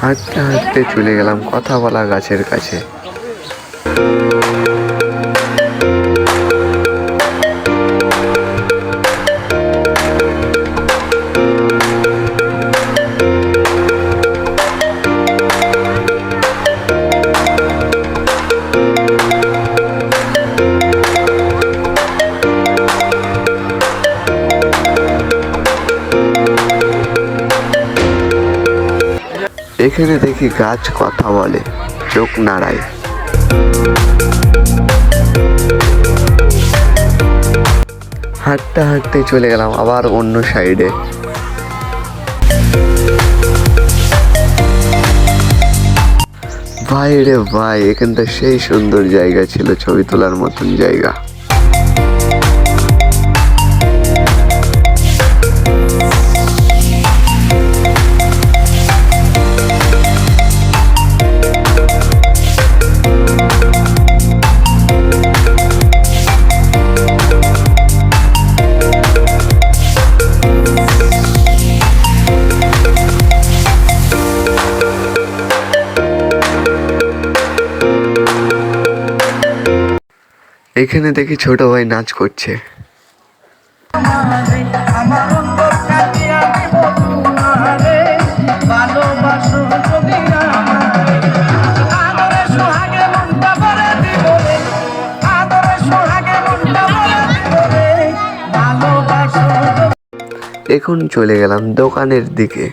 হাঁটতে হাঁটতে চলে গেলাম কথা বলা গাছের কাছে। এখানে দেখি গাছ কথা বলে, চোখ নাড়ায়। হাঁটতে হাঁটতে চলে গেলাম আবার অন্য সাইডে। ভাই রে ভাই, এখানটা সেই সুন্দর জায়গা ছিল, ছবি তোলার মতন জায়গা। এখানে দেখি ছোট ভাই নাচ করছে। এখন চলে গেলাম দোকানের দিকে।